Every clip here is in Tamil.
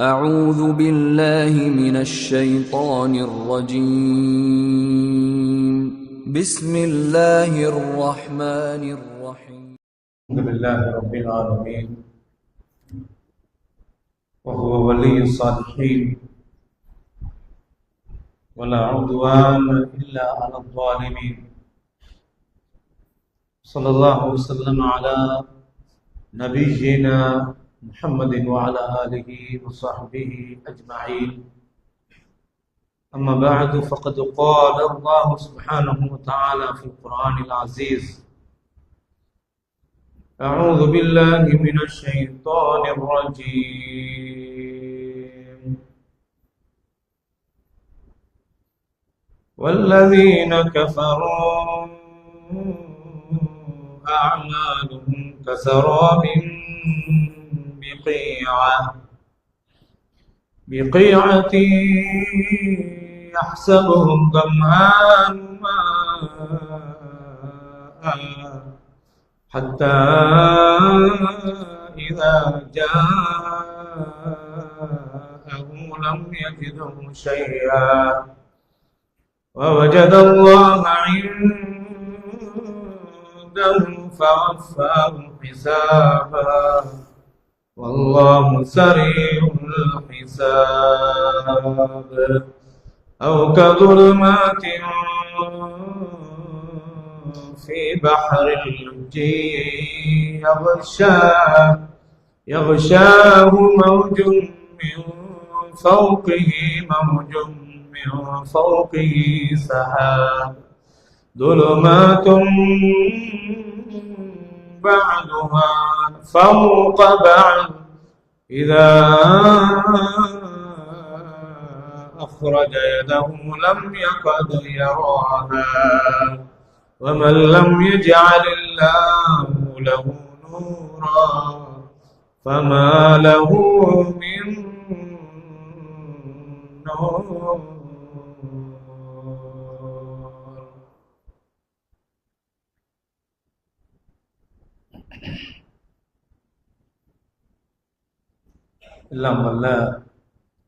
أعوذ بالله من الشيطان الرجيم. بسم الله الرحمن الرحيم. الحمد لله رب العالمين. وهو ولي الصالحين. ولا عدوان إلا على الظالمين. صلى الله وسلم على نبينا محمد وعلى آله وصحبه أجمعين. أما بعد فقد قال الله سبحانه وتعالى في القرآن العزيز أعوذ بالله من الشيطان الرجيم. والذين كفروا أعمالهم كسراب بقيعة بقيعة يحسبه ماء حتى إذا جاءه لم يجده شيئا. ووجد الله عنده فوفاه حسابا. والله سريع الحساب. أو كظلمات في بحر اللجي يغشاه يغشاه موج من فوقه موج من فوقه سحاب. ظلمات بعدها فوق بعد إذا أخرج يده لم يكد يراها. ومن لم يجعل الله له نورا فما له من نور. எல்லாம் வல்ல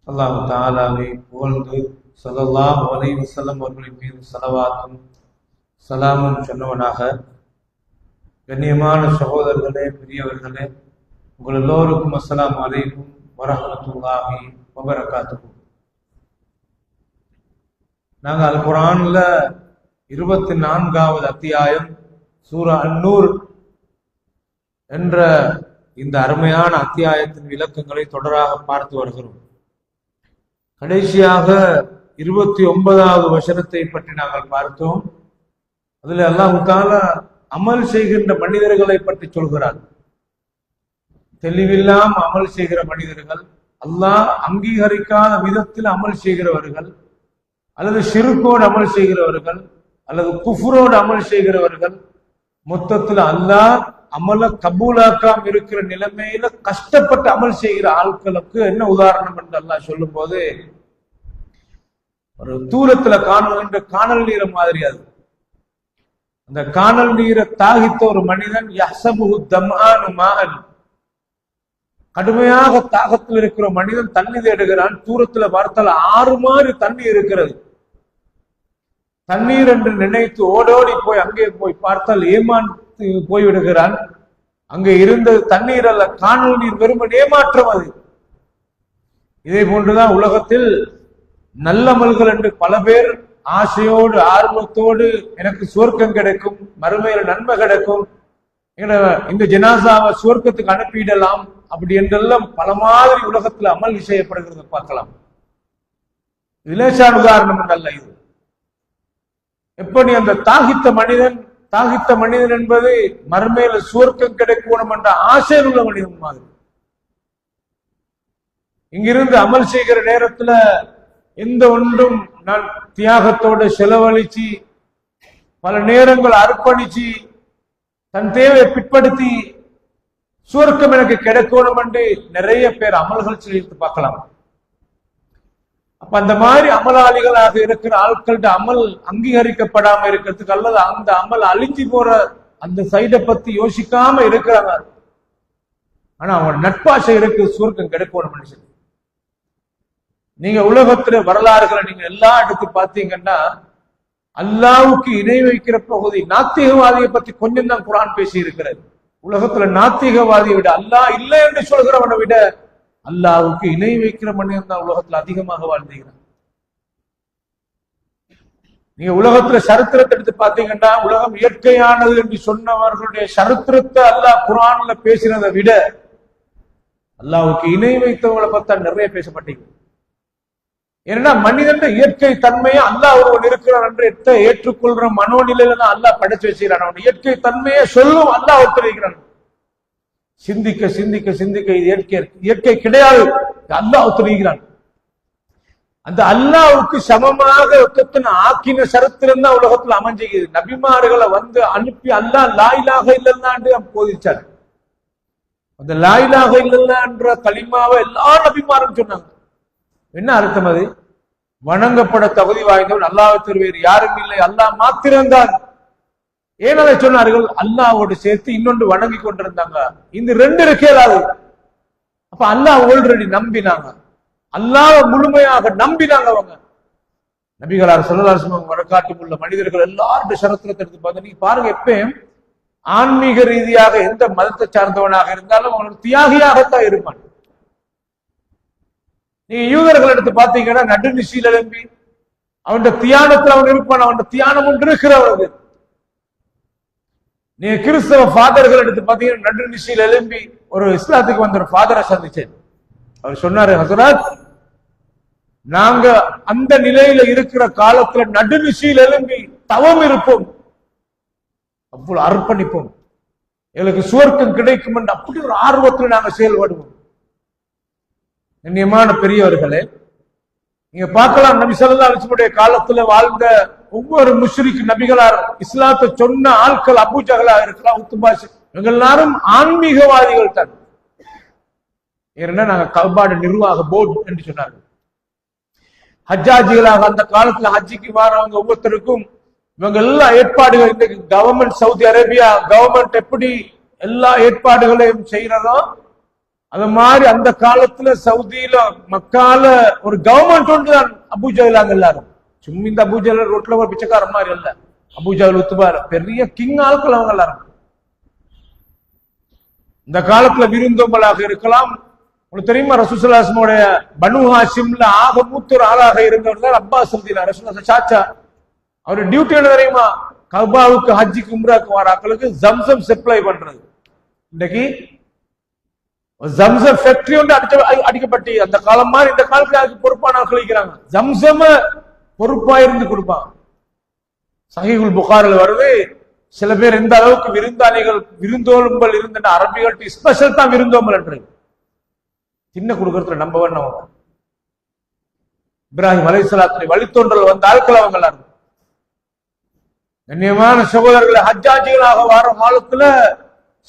அல்லாஹ் தாலாவை புகழ்ந்து சலல்லா அலைஹி வசலம் அவர்களின் மீது செலவாக்கும் சலாமும் சொன்னவனாக. கண்ணியமான சகோதரர்களே பெரியவர்களே உங்கள் எல்லோருக்கும் அஸ்லாம் அலைக்கும் வரஹ்மத்துல்லாஹி வபரகாத்துஹு. நாங்கள் அல் குர்ஆன்ல இருபத்தி நான்காவது அத்தியாயம் சூரா அன்னூர் என்ற இந்த அருமையான அத்தியாயத்தின் விளக்கங்களை தொடராக பார்த்து வருகிறோம். கடைசியாக இருபத்தி ஒன்பதாவது வசனத்தை பற்றி நாங்கள் பார்த்தோம். அதுல அல்லாஹால அமல் செய்கின்ற மனிதர்களை பற்றி சொல்கிறார். தெளிவில்லாம அமல் செய்கிற மனிதர்கள் அல்லாஹ் அங்கீகரிக்காத விதத்தில் அமல் செய்கிறவர்கள் அல்லது சிறுக்கோடு அமல் செய்கிறவர்கள் அல்லது குஃபுரோடு அமல் செய்கிறவர்கள் மொத்தத்தில் அல்லாஹ் அமல கபூலாக்காம இருக்கிற நிலைமையில கஷ்டப்பட்டு அமல் செய்கிற ஆட்களுக்கு என்ன உதாரணம் என்று சொல்லும் போது ஒரு தூரத்துல காணுகின்ற காணல் நீரை மாதிரி அது. அந்த காணல் நீரை தாகித்த ஒரு மனிதன் யஹ்சபுஹு தம்ஆனு கடுமையாக தாகத்தில் இருக்கிற மனிதன் தண்ணி தேடுகிறான் தூரத்துல பார்த்தால் ஆறு மாதிரி தண்ணி இருக்கிறது. தண்ணீர் என்று நினைத்து ஓடோடி போய் அங்கே போய் பார்த்தால் ஏமான் போய்விடுகிறான். அங்கு இருந்த தண்ணீர் அல்ல காணல் நீர் வெறும் ஏமாற்றம் அது. இதே போன்றுதான் உலகத்தில் நல்லமல்கள் என்று பல பேர் ஆசையோடு ஆர்வத்தோடு எனக்கு சுவர்க்கம் கிடைக்கும் மறுமையில் நன்மை கிடைக்கும். இந்த ஜனாசாவை சுவர்க்கத்துக்கு அனுப்பிடலாம் அப்படி என்றெல்லாம் பல மாதிரி உலகத்தில் அமல் செய்யப்படுகிறத பார்க்கலாம். இலேசான உதாரணம் அல்ல இது. எப்படி அந்த தாகித்த மனிதன் தாகித்த மனிதன் என்பது மர்மையில சுவர்க்கம் கிடைக்கணும் என்ற ஆசை உள்ள மனிதன் மாதிரி. இங்கிருந்து அமல் செய்கிற நேரத்துல எந்த ஒன்றும் நான் தியாகத்தோட செலவழிச்சு பல நேரங்கள் அர்ப்பணிச்சு தன் தேவையை பிற்படுத்தி சுவர்க்கம் எனக்கு கிடைக்கணும் என்று நிறைய பேர் அமல்கள் செய்து பார்க்கலாம். அப்ப அந்த மாதிரி அமலாளிகளாக இருக்கிற ஆட்கள்ட்ட அமல் அங்கீகரிக்கப்படாம இருக்கிறதுக்கு அல்லது அந்த அமல் அழிஞ்சு போற அந்த சைடை பத்தி யோசிக்காம இருக்கிறாங்க. ஆனா அவன் நட்பாசை இருக்கு சுருக்கம் கிடைக்கும் மனுஷன். நீங்க உலகத்துல வரலாறுகளை நீங்க எல்லாம் எடுத்து பார்த்தீங்கன்னா அல்லாவுக்கு இணை வைக்கிற பகுதி நாத்திகவாதியை பத்தி கொஞ்சம் தான் குரான் பேசி இருக்கிறது உலகத்துல நாத்திகவாதியை விட அல்லாஹ் இல்லை என்று சொல்கிறவனை விட அல்லாவுக்கு இணை வைக்கிற மனிதன் தான் உலகத்துல அதிகமாக வாழ்ந்துகிறான். நீங்க உலகத்துல சரித்திரத்தை எடுத்து பாத்தீங்கன்னா உலகம் இயற்கையானது என்று சொன்னவர்களுடைய சரித்திரத்தை அல்லாஹ் குரான்ல பேசினதை விட அல்லாவுக்கு இணை வைத்தவங்களை பார்த்தா நிறைய பேசப்பட்டீங்க. ஏன்னா மனிதன் இயற்கை தன்மையை அல்லாஹ் ஒருவன் இருக்கிறான் என்று எத்தனை ஏற்றுக்கொள்ற மனோநிலையில தான் அல்லாஹ் படைச்சு வச்சுக்கிறான். அவன் இயற்கை தன்மையை சொல்லும் அல்லாஹ் ஒத்துழைக்கிறான் சிந்திக்க சிந்திக்க சிந்திக்க இது இயற்கை இயற்கை கிடையாது. அல்லாஹ் தெரிகிறான் அந்த அல்லாவுக்கு சமமாக யுத்தத்தின் ஆக்கின சரித்திரம் தான் உலகத்துல அமைஞ்சுகிறது நபிமார்களை வந்து அனுப்பி அல்லாஹ் லாயிலாக இல்லைன்னாண்டு போதிச்சார். அந்த லாயிலாக இல்லைன்ற களிமாவை எல்லா நபிமாரும் சொன்னாங்க. என்ன அர்த்தம் அது? வணங்கப்பட தகுதி வாய்ந்தவன் அல்லாஹ் வேறு யாரும் இல்லை. அல்லாஹ் மாத்திரம்தான். ஏன் அதை சொன்னார்கள் அல்லாவோடு சேர்த்து இன்னொன்று வணங்கி கொண்டிருந்தாங்க. இந்த ரெண்டு இருக்கேலாது அப்ப அல்லாஹ் ஆல்ரெடி நம்பினாங்க. அல்லாஹ் முழுமையாக நம்பினாங்க அவங்க. நபிகளார் சொல்லலாசம் வழக்காட்டில் உள்ள மனிதர்கள் எல்லாருடைய சரத்திரத்தை எடுத்து பார்த்து நீங்க பாருங்க எப்பயும் ஆன்மீக ரீதியாக எந்த மதத்தை சார்ந்தவனாக இருந்தாலும் அவனுக்கு தியாகியாகத்தான் இருப்பான். நீங்க யூதர்கள் எடுத்து பார்த்தீங்கன்னா நடுநிசையில் எழும்பி அவன் தியானத்தில் அவன் இருப்பான் அவன் தியானம் ஒன்று இருக்கிறவர்கள் நீங்க கிறிஸ்தவ ஃபாதர்கள் எடுத்து பாத்தீங்கன்னா நடுநிசையில் எழும்பி ஒரு இஸ்லாத்துக்கு வந்த ஒரு ஃபாதரை சந்திச்சேன். அவர் சொன்னாரு ஹசரத் நாங்க அந்த நிலையில இருக்கிற காலத்துல நடுநிசையில் எழும்பி தவம் இருப்போம். அவ்வளவு அர்ப்பணிப்போம். எங்களுக்கு சுவர்க்கம் கிடைக்கும் என்று அப்படி ஒரு ஆர்வத்தில் நாங்க செயல்படுவோம். கண்ணியமான பெரியவர்களே நீங்க பார்க்கலாம் நபி சொல்லா அலிஸ்முடைய காலத்துல வாழ்ந்த ஒவ்வொரு முஷ்ரிக் நபிகளார் இஸ்லாத்தை சொன்ன ஆட்கள் அபூஜகலா இருக்கலாம் உத்துபாஷ் இவங்க எல்லாரும் ஆன்மீகவாதிகள் தான். ஏன்னா நாங்க கல்பாடு நிர்வாக போர்டு என்று சொன்னார்கள். ஹஜ்ஜாஜிகளாக அந்த காலத்துல ஹஜ்ஜிக்கு வரவங்க ஒவ்வொருத்தருக்கும் இவங்க எல்லா ஏற்பாடுகள் இன்னைக்கு கவர்மெண்ட் சவுதி அரேபியா கவர்மெண்ட் எப்படி எல்லா ஏற்பாடுகளையும் செய்யறதோ அது மாதிரி அந்த காலத்துல சவுதியில மக்கால ஒரு கவர்மெண்ட் ஒன்று தான் அபூஜகலாங்க எல்லாரும். சும்மா இந்த அபூஜகல் ரோட்ல ஒரு பிச்சைக்கார மாதிரி இல்ல அபூஜகல் ஒத்துபார் பெரிய கிங் ஆட்கள் அவங்க எல்லாரும் இந்த காலத்துல விருந்தோம்பலாக இருக்கலாம் உங்களுக்கு தெரியுமா ரசூசலாசனுடைய பனு ஹாசிம்ல ஆக மூத்த ஒரு ஆளாக இருந்தவர் தான் அப்பாஸ் சந்தினா ரசூலாசன் சாச்சா அவர் டியூட்டி என்ன தெரியுமா கபாவுக்கு ஹஜ்ஜிக்கு உம்ராக்கு வாராக்களுக்கு ஜம்சம் சப்ளை பண்றது இன்னைக்கு ஜம்சம் ஃபேக்டரி ஒன்று அடிச்ச அடிக்கப்பட்டு அந்த காலம் மாதிரி இந்த காலத்துல அதுக்கு பொறுப்பான ஆட்கள் ஜம்சம் பொறுப்பா இருந்து கொடுப்பான். சஹிகுல் புகாரில் வருது சில பேர் எந்த அளவுக்கு விருந்தாளிகள் விருந்தோம்பல் இருந்த அரபிகள் ஸ்பெஷல் தான் விருந்தோம்பல் என்று. சின்ன கொடுக்கறதுல நம்ப வேணும் இப்ராஹிம் அலைசலாத்திரை வழித்தோன்றல் வந்த ஆட்கள் அவங்க எல்லாரும். கண்ணியமான சகோதரர்களை ஹஜ்ஜாஜிகளாக வர காலத்துல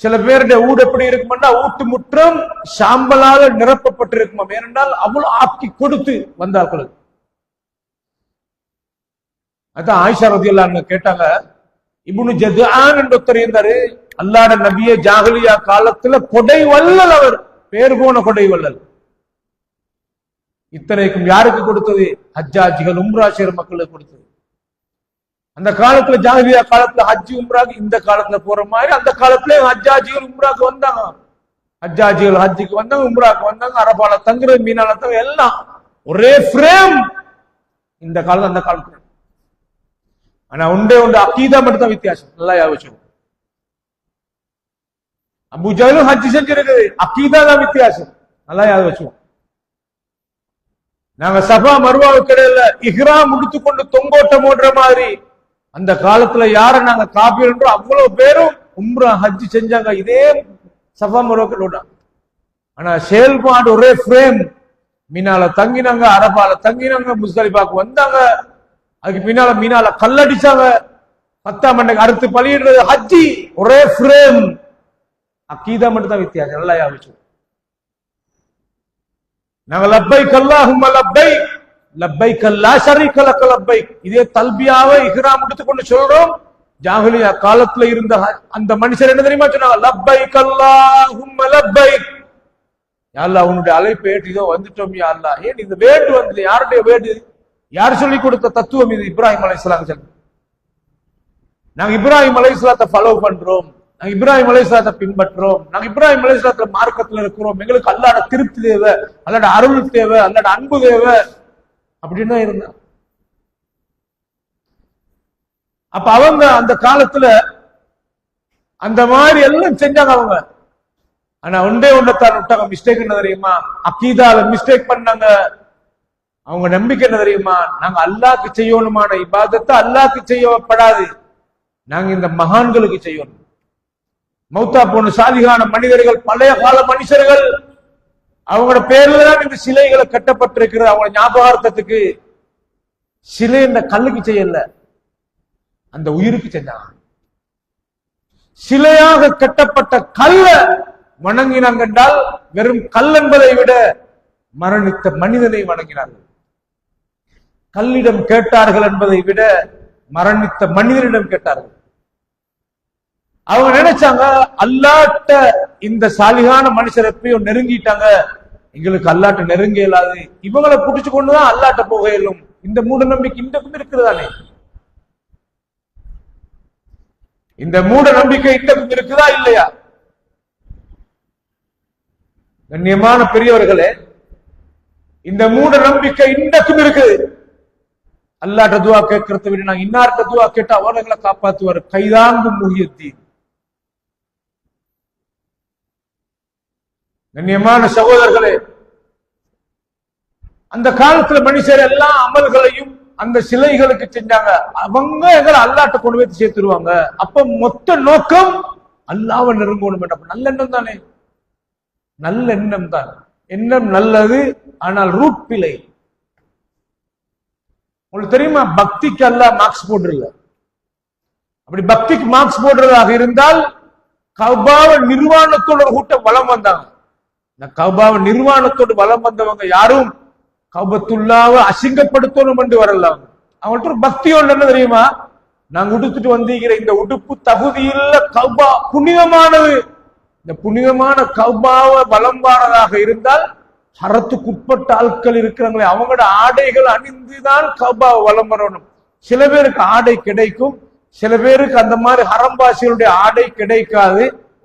சில பேருடைய ஊடு எப்படி இருக்கும்னா ஊட்டு முற்றம் சாம்பலால நிரப்பப்பட்டிருக்குமா ஏனென்றால் அவ்வளவு ஆக்கி கொடுத்து வந்தார்கள் அதான் ஆயிஷா ரதி கேட்டாங்க இபுனு ஜதுஆன் என்று ஒருத்தர் இருந்தாரு. அல்லாட நபிய ஜாகலியா காலத்துல கொடை வல்லல் அவர். பேர் போன கொடை வல்லல் இத்தனைக்கும் யாருக்கு கொடுத்தது? ஹஜ்ஜாஜிகள் உம்ரா சேர் மக்களுக்கு கொடுத்தது. அந்த காலத்துல ஜாகிரியா காலத்துல ஹஜ்ஜி உம்ராக்கு இந்த காலத்துல போற மாதிரி அந்த காலத்துல ஹஜ்ஜாஜிகள் உம்ராக்கு வந்தாங்க. ஹஜ்ஜாஜிகள் ஹஜ்ஜிக்கு வந்தாங்க உம்ராக்கு வந்தாங்க அரபால தங்குறது மீனால தங்க எல்லாம் ஒரே ஃப்ரேம் இந்த காலம் அந்த காலத்துல. ஆனா உண்டே உண்டு அக்கீதா மட்டும் தான் வித்தியாசம். நல்லா யோசிச்சு அபுஜாலும் ஹஜ் செஞ்சிருக்குது அக்கீதா தான் வித்தியாசம். நல்லா யாவது வச்சுவோம் நாங்க சபா மருவாவுக்கு இடையில இஹ்ரா முடித்து கொண்டு தொங்கோட்டம் ஓடுற மாதிரி அந்த காலத்துல யார நாங்க காப்பீடுன்றோம் அவ்வளவு பேரும் உம்ரா ஹஜ் செஞ்சாங்க. இதே சபா மருவாக்கள் ஆனா செயல்பாடு ஒரே ஃப்ரேம் மீனால தங்கினாங்க அரபால தங்கினாங்க முஸ்தலிபாக்கு வந்தாங்க. அதுக்கு பின்னால மீனால கல்லடிச்சாங்க பத்தாம் அன்னைக்கு அடுத்து பலியிடுறது ஹஜ்ஜி. ஒரே ஃப்ரேம் அக்கீதா மட்டும் தான் வித்தியாசம். நல்லா யாபிச்சு நாங்க லப்பை கல்லாஹும் லப்பை லப்பை கல்லா சரி கலக்க லப்பை இதே தல்பியாவை இஹ்ராம் எடுத்துக்கொண்டு சொல்றோம். ஜாகுலியா காலத்துல இருந்த அந்த மனுஷர் என்ன தெரியுமா சொன்னாங்க? லப்பை கல்லாஹும் லப்பை யாழ்லா உன்னுடைய அழைப்பு ஏற்று வந்துட்டோம் யாழ்லா ஏன் இந்த வேண்டு வந்து யாருடைய வேண்டு? யார் சொல்லி கொடுத்த தத்துவம் இது? இப்ராஹிம் அலைஹிஸ்ஸலாம் சொல்லி நாங்க இப்ராஹிம் அலைஹிஸ்ஸலாத்தை ஃபாலோ பண்றோம். நாங்க இப்ராஹிம் அலைஹிஸ்ஸலாத்தை பின்பற்றோம் நாங்க இப்ராஹிம் அலைஹிஸ்ஸலாத்துல மார்க்கத்துல இருக்கிறோம். எங்களுக்கு அல்லாட திருப்தி தேவை அல்லாட அருள் தேவை அல்லாட அன்பு தேவை. அப்படின்னு தான் இருந்தா அப்ப அவங்க அந்த காலத்துல அந்த மாதிரி எல்லாம் செஞ்சாங்க அவங்க. ஆனா ஒன்றே ஒன்றத்தான் விட்டாங்க மிஸ்டேக் என்ன தெரியுமா? அக்கீதால மிஸ்டேக் பண்ணாங்க. அவங்க நம்பிக்கை என்ன தெரியுமா? நாங்க அல்லாக்கு செய்யணுமான இபாதத்தை அல்லாக்கு செய்யப்படாது. நாங்க இந்த மகான்களுக்கு செய்யணும். மௌத்தா போன சாதிகான மனிதர்கள் பழைய கால மனுஷர்கள் அவங்களோட பேர்ல தான் இந்த சிலைகளை கட்டப்பட்டிருக்கிறது. அவங்க ஞாபகார்த்தத்துக்கு சிலை இந்த கல்லுக்கு செய்யல. அந்த உயிருக்கு செஞ்சாங்க. சிலையாக கட்டப்பட்ட கல்ல வணங்கினாங்க என்றால் வெறும் கல் என்பதை விட மரணித்த மனிதனை வணங்கினார்கள். கல்லிடம் கேட்டார்கள் என்பதை விட மரணித்த மனிதனிடம் கேட்டார்கள். அவங்க நினைச்சாங்க அல்லாட்ட இந்த சாலிகான மனுஷர் எப்பயும் நெருங்கிட்டாங்க. எங்களுக்கு அல்லாட்ட நெருங்க இயலாது. இவங்களை புடிச்சு கொண்டுதான் அல்லாட்ட போக இயலும். இந்த மூட நம்பிக்கை இன்றைக்கும் இருக்குதானே? இந்த மூட நம்பிக்கை இன்றைக்கும் இருக்குதா இல்லையா? கண்ணியமான பெரியவர்களே இந்த மூட நம்பிக்கை இன்றைக்கும் இருக்குது. அல்லாட்ட துவா கேட்கறத விட நாங்க இன்னார்ட்ட துவா கேட்டா அவர்களை காப்பாத்துவார். கைதாங்கும் முகியத்தீன் கண்ணியமான சகோதரர்களே அந்த காலத்துல மனுஷர் எல்லா அமல்களையும் அந்த சிலைகளுக்கு செஞ்சாங்க. அவங்க எங்களை அல்லாட்ட கொண்டு போய் சேர்த்துருவாங்க. அப்ப மொத்த நோக்கம் அல்லாவை நெருங்கணும் என்ற நல்ல தானே? நல்ல எண்ணம் தான். எண்ணம் நல்லது ஆனால் ரூட் பிழை. உங்களுக்கு தெரியுமா? பக்திக்கு அல்ல மார்க்ஸ் போடுறல அப்படி பக்திக்கு மார்க்ஸ் போடுறதாக இருந்தால் கபாவ நிர்வாணத்தோட கூட்டம் வலம் வந்தாங்க. இந்த கபாவ நிர்வாணத்தோடு வலம் வந்தவங்க யாரும் கபத்துள்ளாவ அசிங்கப்படுத்தணும் என்று வரல. அவங்க அவங்கள்ட்ட ஒரு பக்தி ஒன்று என்ன தெரியுமா? நாங்க உடுத்துட்டு வந்திருக்கிற இந்த உடுப்பு தகுதியுள்ள கபா புனிதமானது. இந்த புனிதமான கபாவை வாரதாக இருந்தால் ஹரத்துக்குட்பட்ட ஆட்கள் இருக்கிறாங்களே அவங்களோட ஆடைகள் அணிந்துதான் கபா வலம் வரணும். சில பேருக்கு ஆடை கிடைக்கும். சில பேருக்கு அந்த மாதிரி ஹரம்பாசிகளுடைய ஆடை கிடைக்காது.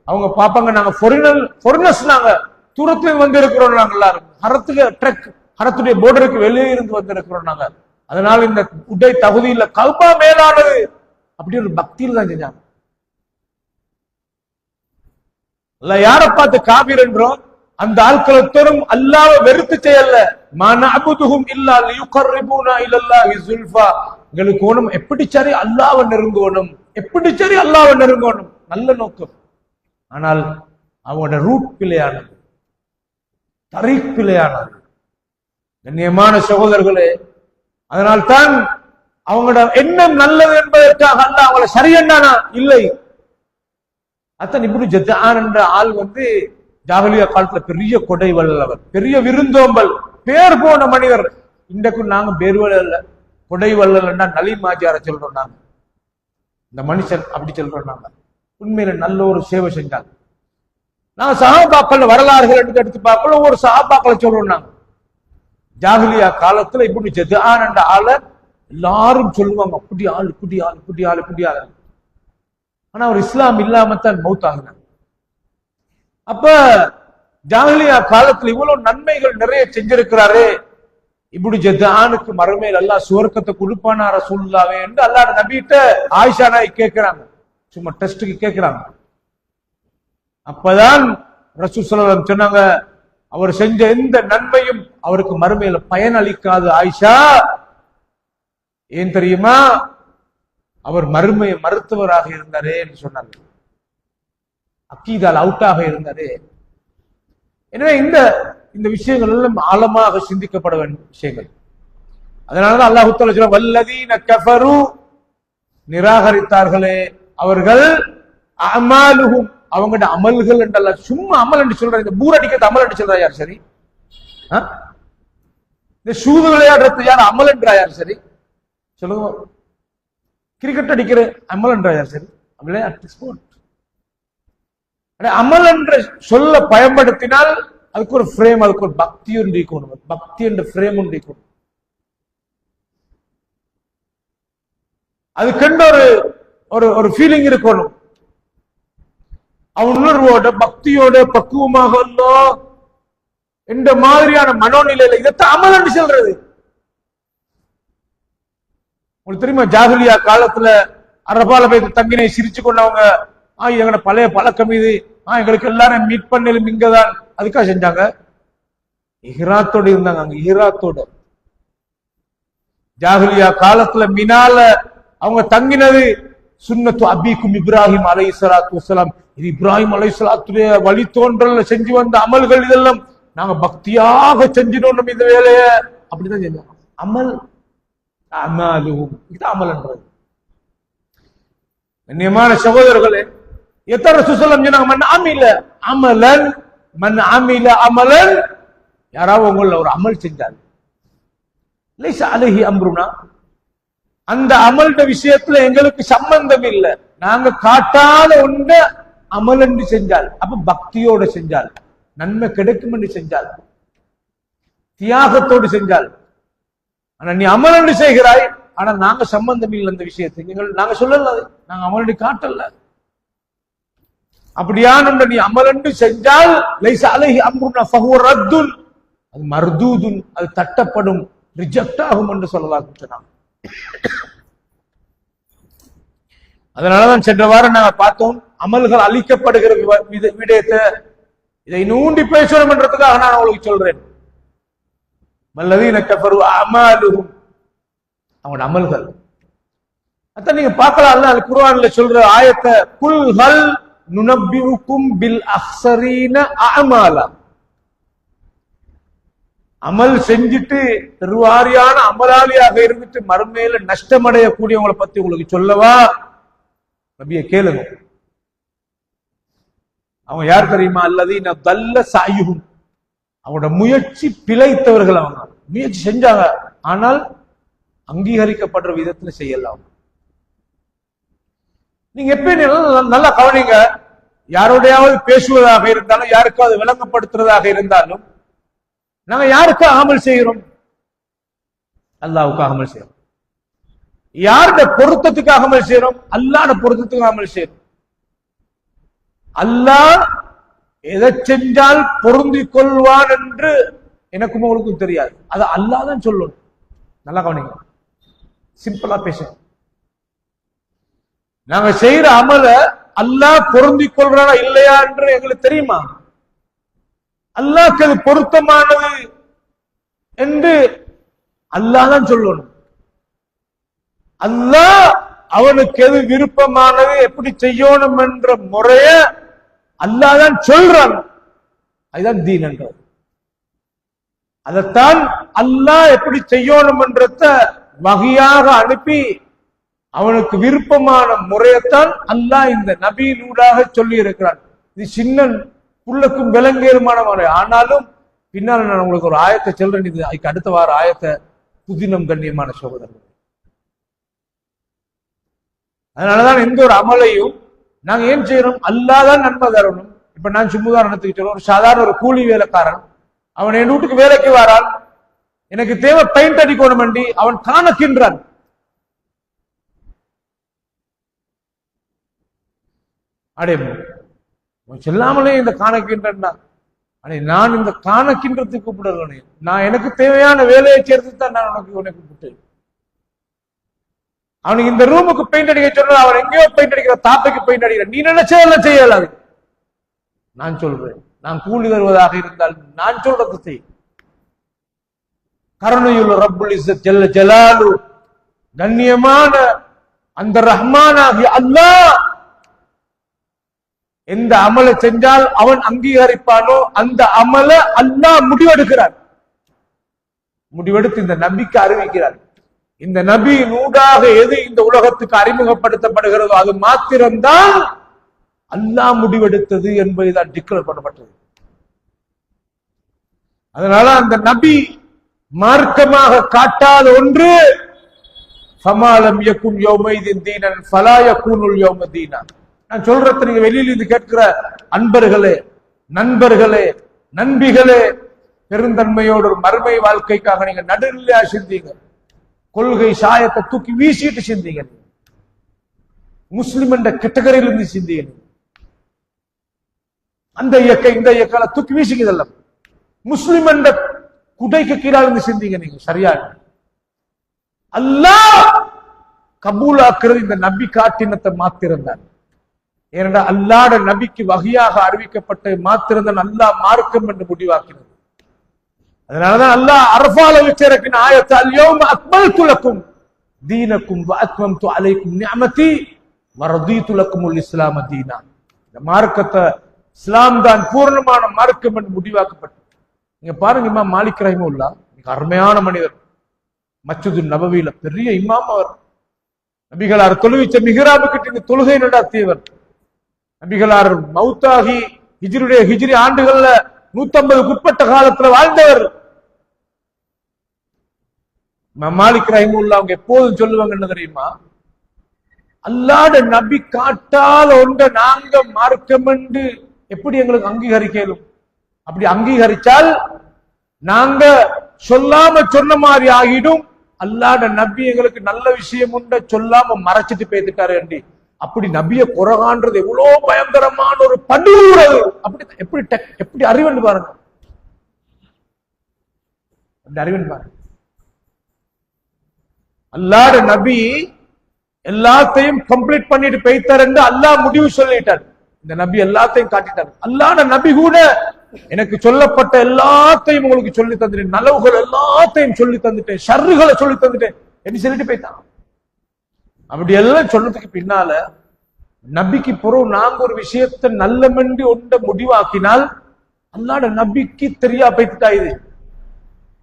அவங்க பாப்பாங்க நாங்க ஃபொரினல் ஃபொரினர்ஸ் நாங்க தூரத்துல வந்து இருக்கிறோம் நாங்க எல்லாரும். ஹரத்துக்கு ட்ரெக் ஹரத்துடைய போர்டருக்கு வெளியே இருந்து வந்திருக்கிறோம் நாங்க. அதனால இந்த உடை தகுதி இல்ல கல்பா மேலானது அப்படி ஒரு பக்தியில் தான் செஞ்சாங்க. யார யாரை பார்த்து காபீர் என்றோம்? அந்த ஆட்களத்தோறும் அல்லாஹ் வெறுத்து செய்யல மனபுதுகும் இல்லா லியுகர்ரிபூனா இலல்லாஹி சுல்ஃபா. எங்களுக்கு ஓணும் எப்படி சரி அல்லாஹ்வை நெருங்கணும்? எப்படி சரி அல்லாஹ்வை நெருங்கணும்? நல்ல நோக்கம். ஆனால் அவனோட ரூட் பிழையானது தரை பிள்ளையானது கண்ணியமான சகோதரர்களே அதனால்தான் அவங்களோட எண்ணம் நல்லது என்பதற்காக அல்ல அவங்கள சரியென்னானா இல்லை. அத்தன் இப்படி ஜத்தான் என்ற ஆள் வந்து ஜாகலியா காலத்துல பெரிய கொடை வல்லவர் பெரிய விருந்தோம்பல். பேர் போன மனிதர். இன்றைக்கும் நாங்க பேர் வல்ல கொடை வல்லல்னா நலி மாஜியார சொல்றோம் நாங்க. இந்த மனுஷன் அப்படி சொல்றோம் நாங்க. உண்மையில நல்ல ஒரு சேவை செஞ்சாங்க நாங்க சகாபாக்கள் வரலாறுகள் எடுத்து எடுத்து பார்க்கல ஒரு சகாபாக்களை சொல்றோம் நாங்க. ஜாகலியா காலத்துல இப்படி ஜத்தான் என்ற ஆளை எல்லாரும் சொல்லுவாங்க அப்படி ஆள் இப்படி ஆள் இப்படி ஆள் இப்படி ஆள். ஆனா அவர் இஸ்லாம் இல்லாமத்தான் மௌத் ஆகினார் அப்ப ஜாகலியா காலத்துல இவ்வளவு நன்மைகள் நிறைய செஞ்சிருக்கிறாரு. இப்படி ஜானுக்கு மறுமையில் அல்லா சுவர்க்கத்தை கொடுப்பானார சூழ்நிலாவே என்று அல்லாட நபிட்ட ஆயிஷா நாய் கேட்கிறாங்க சும்மா டெஸ்டுக்கு கேட்கிறாங்க அப்பதான் ரசு ஸல்லல்லாஹு சொன்னாங்க அவர் செஞ்ச எந்த நன்மையும் அவருக்கு மறுமையில பயன் அளிக்காது ஆயிஷா. ஏன் தெரியுமா? அவர் மறுமையை மருத்துவராக இருந்தாரே என்று சொன்னாங்க. அக்கீதால் அவுட்டாக இருந்தது. எனவே இந்த இந்த விஷயங்கள் எல்லாம் ஆழமாக சிந்திக்கப்பட வேண்டிய விஷயங்கள். அதனாலதான் அல்லாஹு சொல்ல வல்லதீன கஃபரு நிராகரித்தார்களே அவர்கள் அமாலுகும் அவங்கள்ட்ட அமல்கள் என்றல்ல சும்மா அமல் என்று சொல்ற இந்த பூர் அடிக்கிறது அமல் என்று சொல்றா யார் சரி? இந்த சூது விளையாடுறது யார் அமல் என்றா யார் சரி? சொல்லுங்க. கிரிக்கெட் அடிக்கிற அமல் என்றா யார் சரி? விளையாட்டு ஸ்போர்ட் அமல் என்ற சொல்ல பயன்படுத்தினால் அதுக்கு ஒரு ஃப்ரேம் அதுக்கு ஒரு பக்தி ஒன்று பக்தி என்ற ஃப்ரேம் ஒன்று அதுக்கென்று ஒரு ஒரு ஒரு ஃபீலிங் இருக்கணும். அவன் உணர்வோட பக்தியோட பக்குவமாக இருந்தோம் இந்த மாதிரியான மனோநிலையில இதைத்தான் அமல் என்று சொல்றது. உங்களுக்கு தெரியுமா ஜாகுலியா காலத்துல அரபால போய் தங்கினை சிரிச்சு கொண்டவங்க ஆ எங்களோட பழைய பழக்கம் இது. ஆஹ் எங்களுக்கு எல்லாரும் மீட் பண்ணலும் இங்கதான் அதுக்காக செஞ்சாங்க. இஹ்ராத்தோட இருந்தாங்க அங்க இஹ்ராத்தோட. ஜாகுலியா காலத்துல மினால அவங்க தங்கினது சுன்னத்து அபிக்கும் இப்ராஹிம் அலை சலாத்து வலாம் இது இப்ராஹிம் அலை சலாத்துடைய வழித்தோன்றல் செஞ்சு வந்த அமல்கள் இதெல்லாம். நாங்க பக்தியாக செஞ்சிடணும் இந்த வேலைய. அப்படிதான் செஞ்சாங்க அமல் அமலுவும் இது அமல்ன்றது. கண்ணியமான சகோதரர்களே எத்தனை சுசலம் சொன்னாங்க மன் அமில அமலன் மன் அமில அமலன் யாராவது உங்கள ஒரு அமல் செஞ்சாங்க லைச அழகி அம்ருனா அந்த அமல்ட விஷயத்துல எங்களுக்கு சம்பந்தம் இல்லை நாங்க காட்டாத ஒன்ற அமல் என்று செஞ்சால் அப்ப பக்தியோட செஞ்சால் நன்மை கிடைக்கும் என்று செஞ்சால் தியாகத்தோடு செஞ்சால் ஆனா நீ அமல் என்று செய்கிறாய் ஆனா நாங்க சம்பந்தம் இல்லை அந்த விஷயத்துக்கு நாங்க சொல்லல நாங்க அமல் என்று காட்டல அப்படியான நீ அமலண்டு என்று செஞ்சால் லைச அலஹி அம்ருனா ஃபஹுவ அது மர்தூதுன் அது தட்டப்படும் ரிஜெக்ட் ஆகும் என்று சொல்லலாம் சொன்னாங்க அதனாலதான் சென்ற வாரம் நாங்க பார்த்தோம் அமல்கள் அழிக்கப்படுகிற விவ- வித- விடயத்தை இதை நூண்டி பேசணும் என்றதுக்காக நான் உங்களுக்கு சொல்றேன். மல்லதீன கபரு அமாலுஹும். அவங்களோட அமல்கள். அதான் நீங்க பார்க்கலாம் குரான்ல சொல்ற ஆயத்தை குல் ஹல் பில் அஹ்சரீன அமாலா அமல் செஞ்சுட்டு திருவாரியான அமலாளியாக இருந்துட்டு மறுமையில நஷ்டமடையக்கூடியவங்களை பத்தி உங்களுக்கு சொல்லவா? நபிய கேளுங்க. அவங்க யார் தெரியுமா? அல்லது தல்ல சாயுகும் அவங்களோட முயற்சி பிழைத்தவர்கள் அவங்க. முயற்சி செஞ்சாங்க. ஆனால் அங்கீகரிக்கப்படுற விதத்துல செய்யலாம். நீங்க எப்பயும் நல்லா கவனிங்க. யாரோடையாவது பேசுவதாக இருந்தாலும் யாருக்காவது விளங்கப்படுத்துறதாக இருந்தாலும் நாங்க யாருக்கு அமல் செய்கிறோம்? அல்லாவுக்கு அமல் செய்யறோம் யாருடைய பொருத்தத்துக்காக அமல் செய்யறோம் அல்லாட பொருத்தத்துக்கு அமல் செய்யறோம் அல்லாஹ் எதை செஞ்சால் பொருந்திக் கொள்வான் என்று எனக்கும் உங்களுக்கும் தெரியாது. அது அல்லாஹ் தான் சொல்லணும். நல்லா கவனிங்க. சிம்பிளா பேசுங்க. நாங்க செய்யற அமல அல்லாஹ் பொருந்தி கொள்றானா இல்லையா என்று எங்களுக்கு தெரியுமா? அல்லாஹ்க்கு அது பொருத்தமானது என்று அல்லாஹ் தான் சொல்லணும். அல்லாஹ் அவனுக்கு எது விருப்பமானது எப்படி செய்யணும் என்ற முறைய அல்லாஹ் தான் சொல்றான் அதுதான் தீன் என்றது அதைத்தான் அல்லாஹ் எப்படி செய்யணும் என்றத வகையாக அனுப்பி அவனுக்கு விருப்பமான முறையத்தான் அல்லாஹ் இந்த நபியினூடாக சொல்லி இருக்கிறான் இது சின்ன புள்ளக்கும் விலங்கேறுமான முறை. ஆனாலும் பின்னால் நான் உங்களுக்கு ஒரு ஆயத்தை சொல்றேன். இது அதுக்கு அடுத்த வார ஆயத்தை புதினம் கண்ணியமான சகோதரர்கள். அதனாலதான் எந்த ஒரு அமலையும் நாங்க ஏன் செய்யறோம்? அல்லாதான் நன்மை தரணும். இப்ப நான் சும்முதாரணத்துக்கு சொல்றேன். ஒரு சாதாரண ஒரு கூலி வேலைக்காரன் அவன் என் வீட்டுக்கு வேலைக்கு வரான். எனக்கு தேவை பெயிண்ட் அடிக்கணும் வண்டி அவன் காணக்கின்றான் அடே உன் இந்த காணக்கின்றா அடே நான் இந்த காணக்கின்றத்தை கூப்பிடுறேன் நான் எனக்கு தேவையான வேலையை சேர்த்து தான் நான் உனக்கு உனக்கு கூப்பிட்டேன். அவனுக்கு இந்த ரூமுக்கு பெயிண்ட் அடிக்க சொன்னா அவன் எங்கேயோ பெயிண்ட் அடிக்கிற தாப்பைக்கு பெயிண்ட் அடிக்கிற. நீ நினைச்சதெல்லாம் செய்யலாது நான் சொல்றேன். நான் கூலி தருவதாக இருந்தால் நான் சொல்றது செய். கருணையுள்ள ரப்புல் ஜெல்ல ஜல்ல ஜலாலு கண்ணியமான அந்த ரஹ்மானாகிய அல்லாஹ் எந்த அமலை செஞ்சால் அவன் அங்கீகரிப்பானோ அந்த அமலை அல்லா முடிவெடுக்கிறான். முடிவெடுத்து இந்த நம்பிக்கை அறிவிக்கிறார் இந்த நபி நூடாக எது இந்த உலகத்துக்கு அறிமுகப்படுத்தப்படுகிறதோ அது மாத்திரம்தான் அல்லா முடிவெடுத்தது என்பதுதான் டிக்ளேர் பண்ணப்பட்டது. அதனால அந்த நபி மார்க்கமாக காட்டாத ஒன்று சமாளம் இயக்கும் யோமை தீனன் ஃபலா யக்கூனுல் யோம தீனான் நான் சொல்றத நீங்க வெளியில இருந்து கேட்கிற அன்பர்களே நண்பர்களே நண்பிகளே பெருந்தன்மையோடு ஒரு மறுமை வாழ்க்கைக்காக நீங்க நடுநிலையா சிந்தீங்க. கொள்கை சாயத்தை தூக்கி வீசிட்டு சிந்திங்க. முஸ்லிம் என்ற கேட்டகரியில இருந்து சிந்தீங்க. அந்த இயக்க இந்த இயக்கால தூக்கி வீசிக்குதல்ல முஸ்லிம் என்ற குடைக்கு கீழால இருந்து சிந்தீங்க நீங்க சரியா? அல்லாஹ் கபூலாக்குறது இந்த நபி காட்டினத்தை மாத்திருந்தான் ஏனென்றால் அல்லாட நபிக்கு வகையாக அறிவிக்கப்பட்ட மாத்திருந்தான் அல்லாஹ் மார்க்கம் என்று முடிவாக்கினது. அதனாலதான் அல்லாஹ் அரபால வச்சிருக்கிற ஆயத்தை அல்யோம அக்மல் துலக்கும் தீனக்கும் அத்மம் து அலைக்கும் நியமதி வரதி துலக்கும் இஸ்லாம தீனா. இந்த மார்க்கத்தை இஸ்லாம் தான் பூர்ணமான மார்க்கம் என்று முடிவாக்கப்பட்டது. நீங்க பாருங்க இம்மா மாலிக் ரஹிமுல்லா மிக அருமையான மனிதர். மச்சுது நபவியில பெரிய இமாம் அவர். நபிகளார் தொழுவிச்ச மிகராபுக்கிட்ட இந்த தொழுகை நடாத்தியவர். நபிகளார் மௌத்தாகி ஹிஜ்ருடைய ஹிஜிரி ஆண்டுகள்ல நூத்தம்பதுக்கு உட்பட்ட காலத்துல வாழ்ந்தவர். மாலிக் ரஹிமுல்லா அவங்க எப்போதும் சொல்லுவாங்க என்ன தெரியுமா? அல்லாட நபி காட்டால ஒன்ற நாங்க மார்க்கம் என்று எப்படி எங்களுக்கு அங்கீகரிக்கலும்? அப்படி அங்கீகரிச்சால் நாங்க சொல்லாம சொன்ன மாதிரி ஆகிடும். அல்லாட நபி எங்களுக்கு நல்ல விஷயம் உண்ட சொல்லாம மறைச்சிட்டு பேத்துட்டாரு அண்டி. அப்படி நபிய குரகான்றது எவ்வளவு பயங்கரமான ஒரு படுகிறது அப்படி எப்படி எப்படி அறிவன் பாருங்க. அப்படி அறிவன் பாருங்க. அல்லாட நபி எல்லாத்தையும் கம்ப்ளீட் பண்ணிட்டு போய்த்தார் என்று அல்லாஹ் முடிவு சொல்லிட்டார். இந்த நபி எல்லாத்தையும் காட்டிட்டார். அல்லாட நபி கூட எனக்கு சொல்லப்பட்ட எல்லாத்தையும் உங்களுக்கு சொல்லி தந்துட்டேன். நலவுகள் எல்லாத்தையும் சொல்லி தந்துட்டேன். ஷர்றுகளை சொல்லி தந்துட்டேன். என்று சொல்லிட்டு போய்த்தான். அப்படி எல்லாம் சொன்னதுக்கு பின்னால நபிக்கு புறம் நாங்க ஒரு விஷயத்தை மண்டி ஒன்ற முடிவாக்கினால் அல்லாட நபிக்கு தெரியா போய்த்துட்டா இது?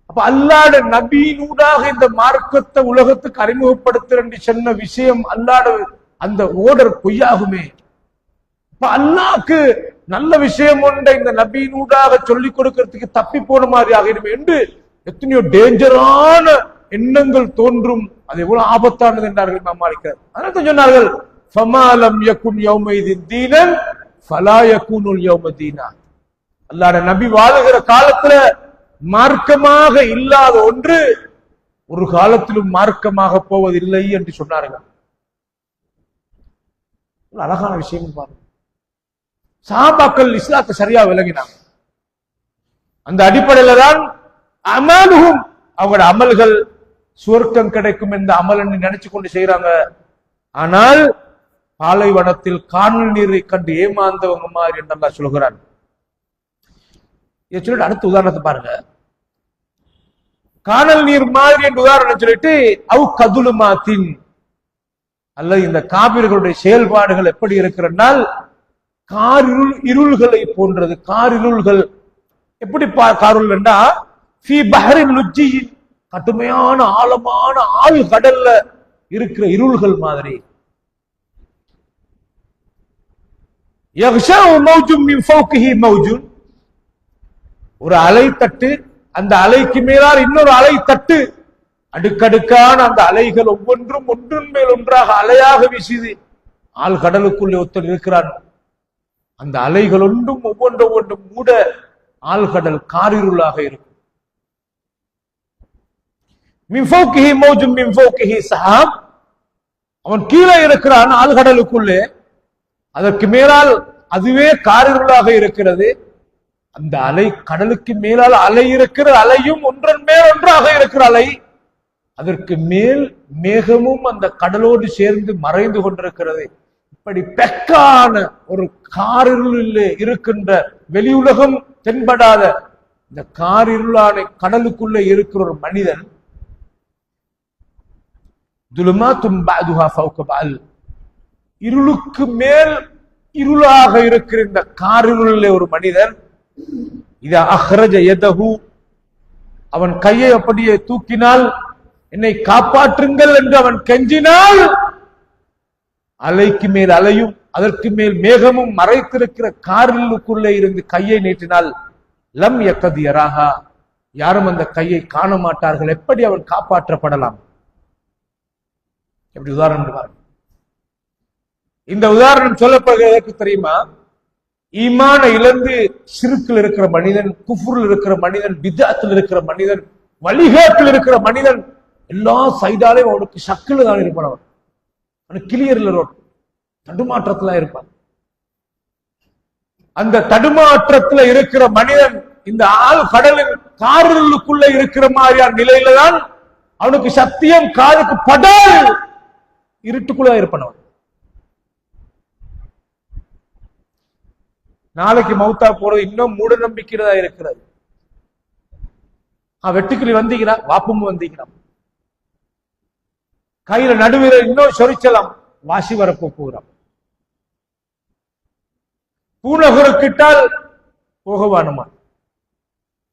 அப்ப அல்லாட நபியினூடாக இந்த மார்க்கத்தை உலகத்துக்கு அறிமுகப்படுத்துறேன் சொன்ன விஷயம் அல்லாட அந்த ஓடர் பொய்யாகுமே? அப்ப அல்லாக்கு நல்ல விஷயம் ஒன்றை இந்த நபியினூடாக சொல்லிக் கொடுக்கிறதுக்கு தப்பி போன மாதிரி ஆகிடும் என்று எத்தனையோ டேஞ்சரான எண்ணங்கள் தோன்றும். அது எவ்வளவு ஆபத்தானது என்றார்கள் மாமாளிக்கிறார் அதனால சொன்னார்கள் ஃபமாலம் யக்கும் யௌமைதின் தீனன் ஃபலா யக்கூனுல் யௌம தீனா அல்லாட நபி வாழுகிற காலத்துல மார்க்கமாக இல்லாத ஒன்று ஒரு காலத்திலும் மார்க்கமாக போவதில்லை என்று சொன்னார்கள். ஒரு அழகான விஷயம் பாருங்க. சாபாக்கள் இஸ்லாத்தை சரியா விளங்கினாங்க அந்த அடிப்படையில தான் அமலுகும் அவங்களோட அமல்கள் சுவர்க்கம் கிடைக்கும் என்ற அமலன் நினைச்சு கொண்டு செய்யறாங்க ஆனால் பாலைவனத்தில் காணல் நீரை கண்டு ஏமாந்தவங்க மாதிரி என்று சொல்கிறான். இதை சொல்லிட்டு அடுத்த உதாரணத்தை பாருங்க. காணல் நீர் மாதிரி என்று உதாரணம் சொல்லிட்டு அவு கதுலுமாத்தின். அல்லது இந்த காவிர்களுடைய செயல்பாடுகள் எப்படி இருக்கிறனால் காரிருள் இருள்களை போன்றது காரிருள்கள் எப்படி பா- காருள் என்றா பஹரின் லுஜ்ஜியின் கடுமையான ஆழமான ஆழ் கடல்ல இருக்கிற இருள்கள் மாதிரி. மௌஜும் ஒரு அலை தட்டு அந்த அலைக்கு மேலால் இன்னொரு அலை தட்டு அடுக்கடுக்கான அந்த அலைகள் ஒவ்வொன்றும் ஒன்றின் மேல் ஒன்றாக அலையாக வீசுது ஆள் கடலுக்குள்ளே ஒருத்தர் இருக்கிறான் அந்த அலைகள் ஒன்றும் ஒவ்வொன்று ஒவ்வொன்றும் மூட ஆழ்கடல் காரிருளாக இருக்கும். மின்ஃபோக்கிஹி மௌஜும் மின்ஃபோக்கிஹி சஹாம் அவன் கீழே இருக்கிறான் ஆழ்கடலுக்குள்ளே. அதற்கு மேலால் அதுவே காரிருளாக இருக்கிறது. அந்த அலை கடலுக்கு மேலால் அலை இருக்கிற அலையும் ஒன்றன் மேல் ஒன்றாக இருக்கிற அலை. அதற்கு மேல் மேகமும் அந்த கடலோடு சேர்ந்து மறைந்து கொண்டிருக்கிறது. இப்படி பெக்கான ஒரு காரிருளில் இருக்கின்ற வெளி உலகம் தென்படாத இந்த காரிருளான கடலுக்குள்ளே இருக்கிற ஒரு மனிதன் துலுமாத்தும் பாதுஹா ஃபௌக இருளுக்கு மேல் இருளாக இருக்கிற இந்த காரிருளில் ஒரு மனிதன் இத அஹ்ரஜ எதகு அவன் கையை அப்படியே தூக்கினால் என்னை காப்பாற்றுங்கள் என்று அவன் கெஞ்சினால் அலைக்கு மேல் அலையும் அதற்கு மேல் மேகமும் மறைத்திருக்கிற காரிலுக்குள்ளே இருந்து கையை நீட்டினால் லம் யக்கதியராகா யாரும் அந்த கையை காண மாட்டார்கள். எப்படி அவன் காப்பாற்றப்படலாம்? எப்படி உதாரணம் பாருங்க இந்த உதாரணம் சொல்லப்படுகிறதற்கு தெரியுமா? ஈமான இழந்து சிறுக்கில் இருக்கிற மனிதன் குஃபுரில் இருக்கிற மனிதன் பிதாத்தில் இருக்கிற மனிதன் வழிகாட்டில் இருக்கிற மனிதன் எல்லா சைடாலையும் அவனுக்கு சக்கில் தான் இருப்பான் அவன். அவனுக்கு கிளியர்ல ரோட். தடுமாற்றத்துல இருப்பான். அந்த தடுமாற்றத்துல இருக்கிற மனிதன் இந்த ஆள் கடலின் காரலுக்குள்ள இருக்கிற மாதிரியான நிலையில தான் அவனுக்கு சத்தியம் காதுக்கு படாது. இருட்டுக்குள்ள இருப்பனவர் நாளைக்கு மௌத்தா போறது இன்னும் மூட நம்பிக்கிறதா இருக்கிறது வெட்டுக்கிளி வந்தீங்கன்னா வாப்பும் வந்தீங்கன்னா கையில நடுவில் இன்னும் சொரிச்சலாம் வாசி வரப்போ பூநகரு கிட்டால் போகவானுமா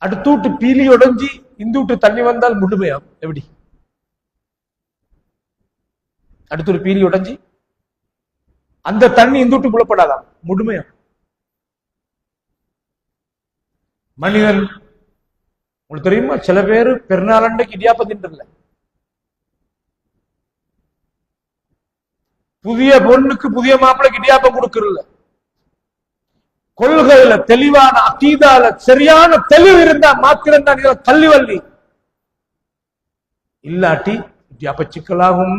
அடுத்தூட்டு பீலி உடைஞ்சி இந்தூட்டு தண்ணி வந்தால் முழுமையாகும் எப்படி? அடுத்து ஒரு பீலி உடைஞ்சி அந்த தண்ணி இந்துட்டு புலப்படாதாம். முழுமையா. மனிதன் உங்களுக்கு தெரியுமா? சில பேர் பெருநாளண்டைக்கு அன்றைக்கு இடியாப்பம் தின்றல புதிய பொண்ணுக்கு புதிய மாப்பிள்ளைக்கு இடியாப்பம் கொடுக்கறல கொள்கையில தெளிவான அத்தீதால சரியான தெளிவு இருந்தா மாத்திரம் தான் தள்ளி வள்ளி இல்லாட்டி இடியாப்ப சிக்கலாகும்.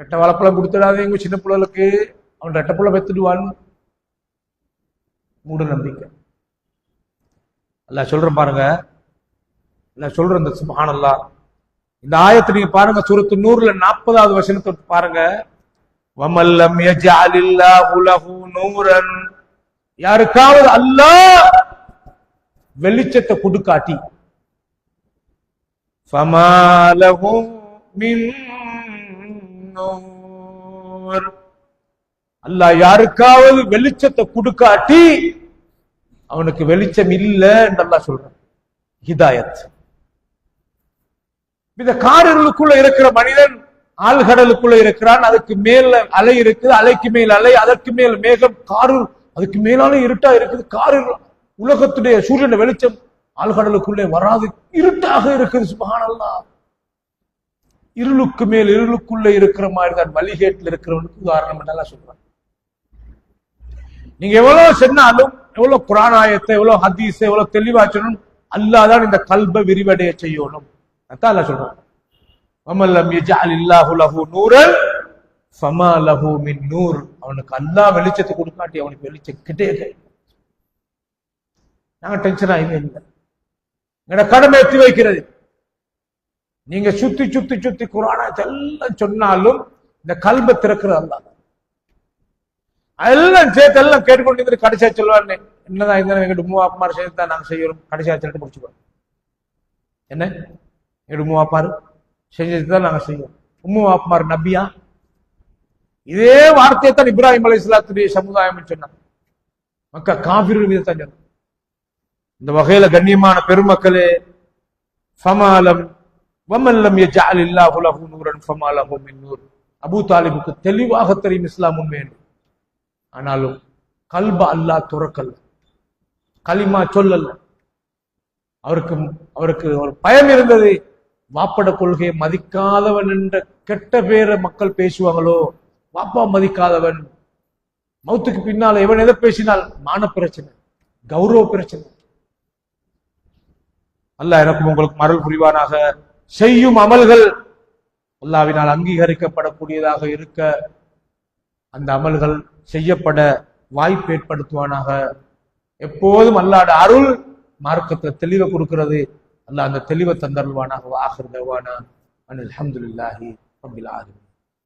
ரெட்டை வாழைப்பழம் கொடுத்துடாதீங்க சின்ன பிள்ளைகளுக்கு. அவன் ரெட்டை பிள்ளை பெத்துடுவான். மூட நம்பிக்கை. அல்ல சொல்றேன் பாருங்க. நான் சொல்றேன் இந்த சுபஹானல்லா. இந்த ஆயத்தை நீங்க பாருங்க சூரத்து நூறுல நாற்பதாவது வசனத்தை பாருங்க. வமல்லம் நூரன். யாருக்காவது அல்லாஹ் வெளிச்சத்தை கொடுக்காட்டி. ஃபமா மின் நூர் அல்ல யாருக்காவது வெளிச்சத்தை கொடுக்காட்டி அவனுக்கு வெளிச்சம் இல்லைன்னு என்று சொல்றான். ஹிதாயத். இந்த காரர்களுக்குள்ள இருக்கிற மனிதன் ஆழ்கடலுக்குள்ள இருக்கிறான். அதுக்கு மேல அலை இருக்குது. அலைக்கு மேல் அலை அதற்கு மேல் மேகம் காரு அதுக்கு மேலான இருட்டா இருக்குது. காரு உலகத்துடைய சூரியன் வெளிச்சம் ஆழ்கடலுக்குள்ளே வராது. இருட்டாக இருக்குது. சுபஹானல்லா இருளுக்கு மேல் இருளுக்குள்ள இருக்கிற மாதிரி தான் வழிகேட்டில் இருக்கிறவனுக்கு உதாரணம் என்னெல்லாம் சொல்றான் நீங்க எவ்வளவு சொன்னாலும் எவ்வளவு குரானாயத்தை எவ்வளவு ஹதீஸ் எவ்வளவு தெளிவா சொல்லணும் அல்லாதான் இந்த கல்ப விரிவடைய செய்யணும். அதான் அல்ல சொல்றான். வமல்லம் யஜ்அல் இல்லாஹு லஹு நூரன் ஃபமா லஹு மின் நூர். அவனுக்கு அல்லாஹ் வெளிச்சத்தை கொடுக்காட்டி அவனுக்கு வெளிச்சம் கிட்டே நாங்க டென்ஷன் ஆகவே இல்லை. எங்கட கடமை எத்தி வைக்கிறது? நீங்க சுத்தி சுத்தி சுத்தி குரானாயத்தை எல்லாம் சொன்னாலும் இந்த கல்ப திறக்கிறது அல்ல எல்லாம் சேர்த்து எல்லாம் கேட்டுக்கொண்டு கடைசியா சொல்லுவாரு என்னதான் இருந்தாலும் எங்கிட்ட மூவா சேர்த்து தான் நாங்க செய்யறோம். கடைசியா சொல்லிட்டு முடிச்சுக்கோம் என்ன? எங்கிட்ட மூவா அப்பாரு செஞ்சது தான் நாங்க செய்வோம் உம்மு அப்பார் நபியா? இதே வார்த்தையை தான் இப்ராஹிம் அலி இஸ்லாத்துடைய சமுதாயம் சொன்னாங்க. மக்கள் காபிர மீது தான் சொன்னாங்க. இந்த வகையில கண்ணியமான பெருமக்களே சமாலம் வமல்லம் யஜ்அல் இல்லாஹு லஹு நூரன் ஃபமாலஹு மின் நூர் அபூ தாலிபுக்கு தெளிவாக தெரியும் இஸ்லாம் வேண்டும் ஆனாலும் கல்ப அல்லாஹ் துறக்கல்ல களிமா சொல்லல அவருக்கு அவருக்கு ஒரு பயம் இருந்தது வாப்பட கொள்கையை மதிக்காதவன் என்ற கெட்ட பேரை மக்கள் பேசுவாங்களோ வாப்பா மதிக்காதவன் மௌத்துக்கு பின்னால எவன் எதை பேசினால் மான பிரச்சனை கௌரவ பிரச்சனை அல்லாஹ் எனக்கும் உங்களுக்கு மரல் புரிவானாக செய்யும் அமல்கள் அல்லாவினால் அங்கீகரிக்கப்படக்கூடியதாக இருக்க அந்த அமல்கள் செய்யப்பட வாய்ப்பு ஏற்படுத்துவானாக. எப்போதும் அல்லாட அருள் மார்க்கத்தை தெளிவை கொடுக்கிறது. அல்ல அந்த தெளிவை தந்தருள்வானாக. ஆகிருந்தவானா அன் அலமதுல்லாஹி ரப்பில் ஆலமீன்.